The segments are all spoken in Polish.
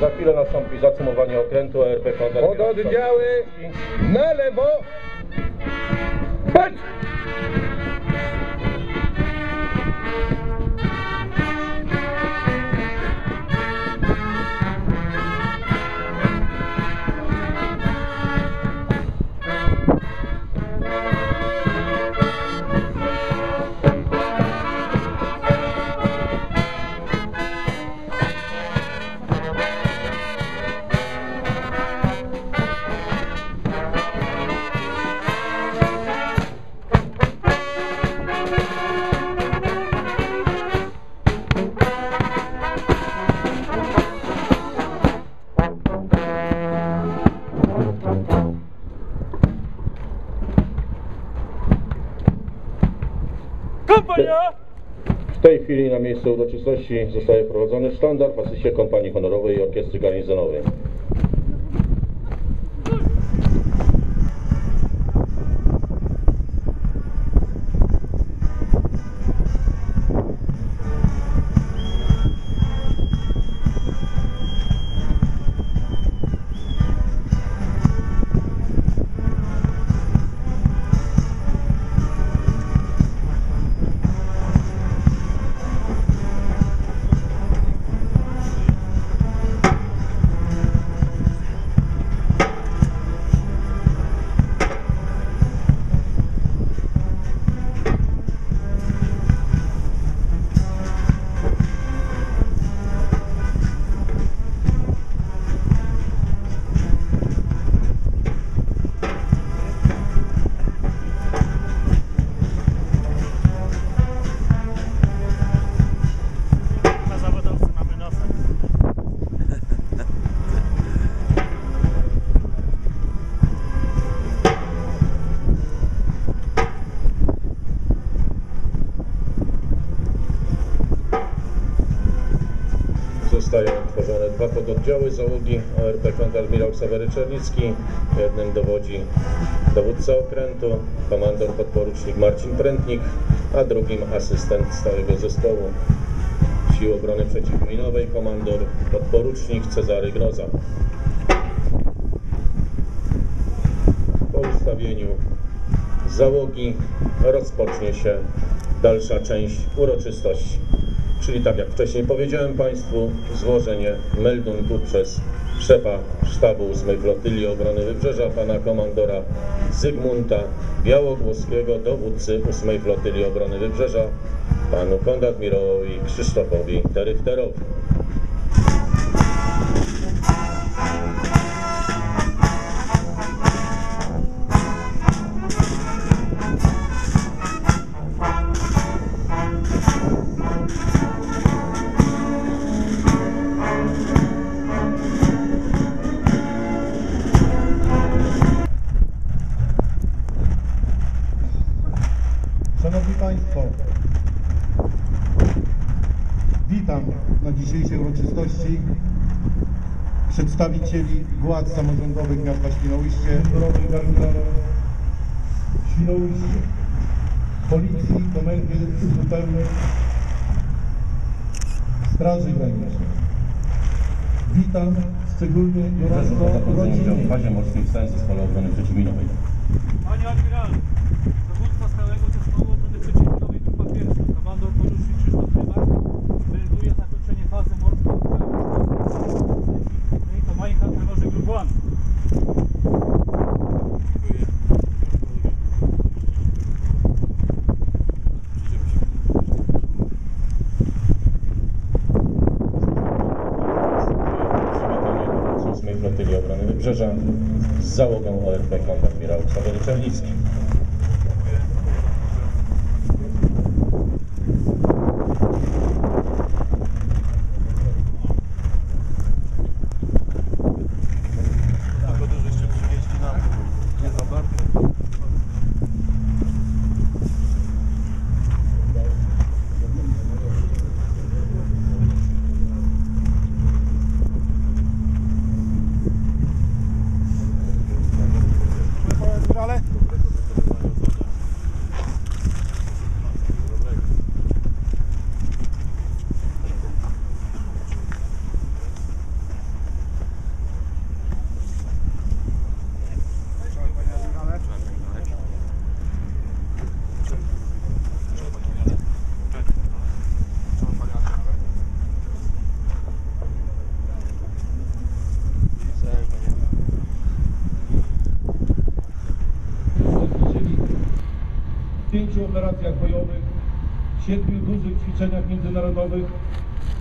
Za chwilę nastąpi zacumowanie okrętu ARP Konrad Pododdziały na lewo. Chodź! Kompania! W tej chwili na miejscu uroczystości zostaje wprowadzony sztandar w asyście kompanii honorowej i orkiestry garnizonowej. Zostają utworzone dwa pododdziały załogi ORP kontradmirał Sawery Czernicki. Jednym dowodzi dowódca okrętu, komandor podporucznik Marcin Prętnik, a drugim asystent stałego zespołu Sił Obrony Przeciwminowej, komandor podporucznik Cezary Groza. Po ustawieniu załogi rozpocznie się dalsza część uroczystości. Czyli tak jak wcześniej powiedziałem Państwu, złożenie meldunku przez szefa sztabu 8 Flotyli Obrony Wybrzeża, pana komandora Zygmunta Białogłoskiego, dowódcy 8 Flotyli Obrony Wybrzeża, panu konradmirowi Krzysztofowi Teryfterowi. Uroczystości przedstawicieli władz samorządowych miasta Świnoujście, Świnoujście, Policji, Komendy Uzupełnień, Straży Granicznej. Witam szczególnie gorąco rodziny w bazie morskiej w stanie Zespole Obrony Przeciwminowej. Panie admiralu, dowódca stałego zespołu obrony przeciwminowej grupa pierwsza, komandor porucznik Krzysztof Rybak, melduje zakończenie fazy morskiej w całym No i to Majka Trevorze Grup 1. Przywitamy z 8 Flotyli Obrony Wybrzeża z załogą ORP kontradmirał Sawery Czernicki. Pięciu operacjach bojowych, siedmiu dużych ćwiczeniach międzynarodowych.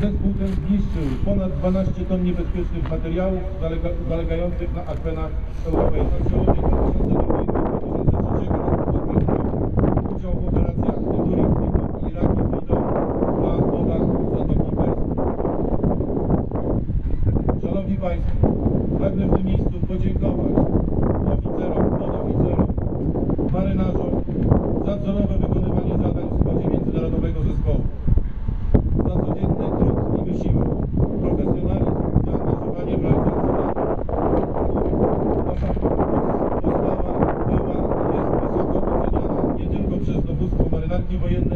Zespół ten zniszczył ponad 12 ton niebezpiecznych materiałów zalega, zalegających na akwenach europejskich. Dowództwo marynarki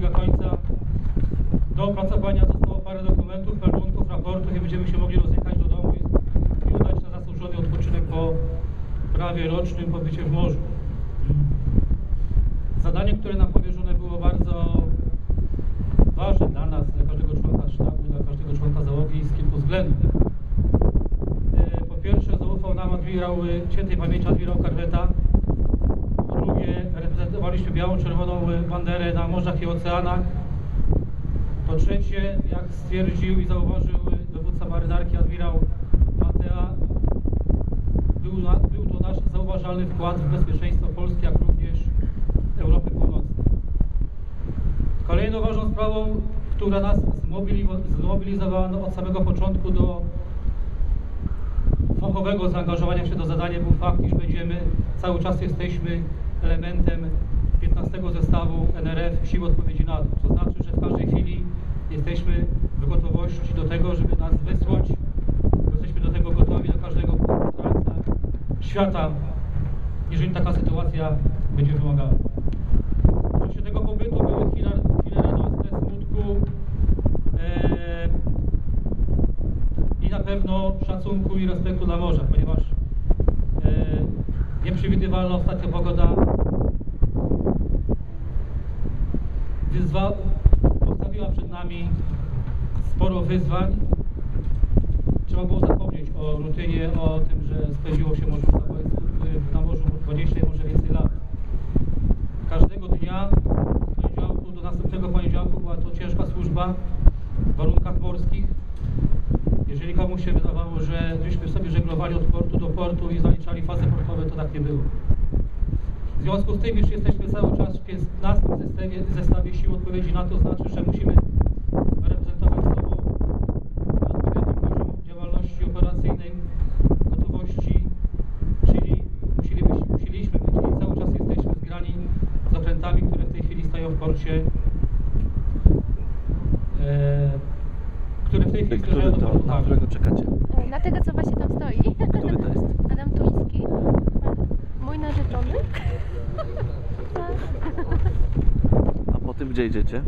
dobiega końca. Do opracowania zostało parę dokumentów, meldunków, raportów i będziemy się mogli rozjechać do domu i, i udać na zasłużony odpoczynek po prawie rocznym pobycie w morzu. Zadanie, które nam powierzone było bardzo ważne dla nas, dla każdego członka sztabu, dla każdego członka załogi z kilku względów. E, Po pierwsze zaufał nam admirał, e, świętej pamięci admirał Karweta. Reprezentowaliśmy białą, czerwoną banderę na morzach i oceanach. Po trzecie, jak stwierdził i zauważył dowódca marynarki admirał Matea, był, na, był to nasz zauważalny wkład w bezpieczeństwo Polski, jak również Europy Północnej. Kolejną ważną sprawą, która nas zmobilizowała od samego początku do fachowego zaangażowania się do zadania był fakt, iż będziemy, cały czas jesteśmy elementem 15 zestawu NRF Sił Odpowiedzi NATO. To znaczy, że w każdej chwili jesteśmy w gotowości do tego, żeby nas wysłać. Jesteśmy do tego gotowi, do każdego krańca świata, jeżeli taka sytuacja będzie wymagała. W czasie tego pobytu były chwile, chwile radosne, smutku e, i na pewno szacunku i respektu dla morza, ponieważ nieprzewidywalna ostatnia pogoda wyzwa, postawiła przed nami sporo wyzwań. Trzeba było zapomnieć o rutynie, o tym, że spędziło się może na morzu 20 i może więcej lat każdego dnia poniedziałku do następnego poniedziałku była to ciężka służba w warunkach morskich. Jeżeli komuś się wydawało, że gdyśmy sobie żeglowali od portu do portu i zaliczali tak nie było. W związku z tym, iż jesteśmy cały czas w 15 zestawie, zestawie sił odpowiedzi na to, znaczy, że musimy reprezentować sobą odpowiedni poziom działalności operacyjnej, gotowości, czyli musielibyśmy, musieliśmy być i cały czas jesteśmy zgrani z okrętami, które w tej chwili stoją w porcie, e, które w tej chwili na Hagen. którego czekacie? Na tego, co właśnie tam stoi. Który to jest? Adam Tuński. Mój narzeczony. A po tym gdzie idziecie?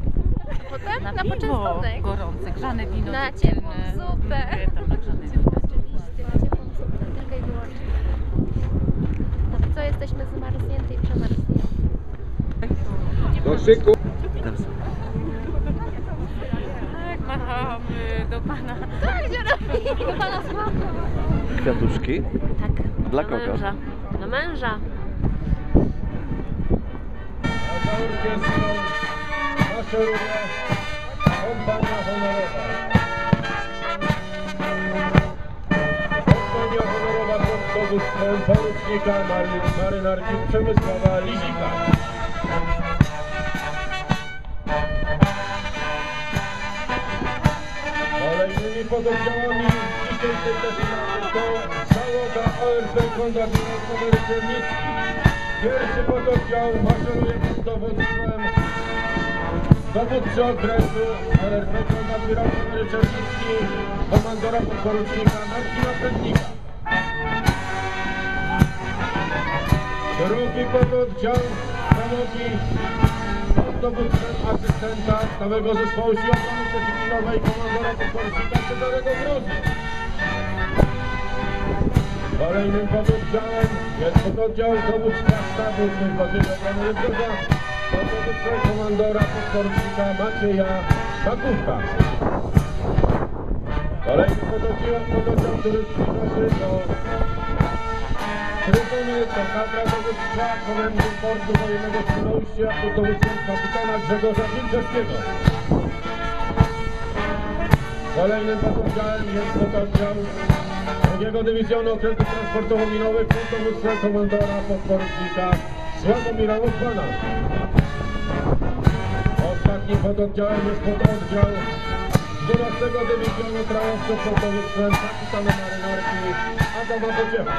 Potem Na, na, piwo poczęstunek. gorące, grzane wino. Na ciepłą zupę. Tam na grzane wino. Oczywiście, na ciepłą zupę. Tylko i wyłącznie. No, co jesteśmy zmarznięte i przemarznięte. Do szyku. Teraz. Tak, machamy do pana. Tak, gdzie robi? Do pana smaku. Kwiatuszki? Tak. Dla do kogo? Męża. Do męża. A za orkiestrą maszeruje kompania honorowa. Kompania honorowa pod dowództwem porucznika marynarki Przemysława Lizika. Kolejnymi pododdziałami dzisiejszej defilady to załoga ORP Kondatora Sowery Pierwszy pododdział maszeruje pod dowództwem dowódcy okresu ORP Konrad Mirosław Czernicki, komandora podporucznika Marcina Prędnika. Drugi pododdział załogi pod dowództwem asystenta stałego zespołu Sił Obrony Przeciwminowej komandora podporucznika Cezarego Grozy. Kolejnym pododdziałem jest pododdział sztabu Służb Wojskowej Obrony Wybrzeża dowództwem komandora podporucznika Macieja Bakówka. Kolejny pododdział, pododdział który zbliża do Trybuny to kadra dowództwa Komendy Portu Wojennego w Świnoujście pod dowództwem kapitana Grzegorza Wilczewskiego. Kolejnym pododdziałem jest pododdział drugiego Dywizjonu Okrętów Transportowo-Minowych pod dowództwem komandora podporucznika Sławomira Łotwana. Ostatnim pododdziałem jest pododdział 12 Dywizjonu Krajowców pod dowództwem kapitana marynarki Adama Pociecha.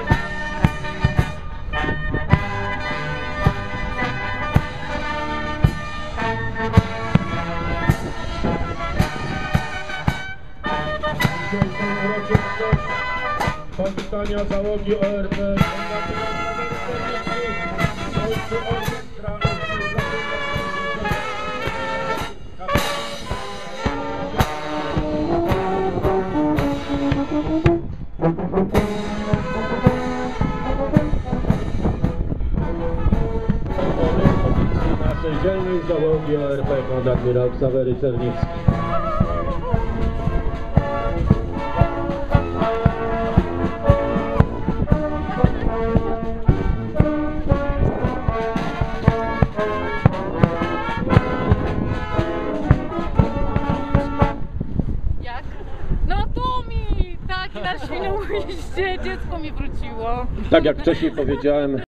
Dzisiejszą uroczystość powitania załogi ORP ORP konradmirał Ksawery Czernicki. Jak? No tu mi! Tak, na Świnoujście dziecko mi wróciło. Tak jak wcześniej powiedziałem,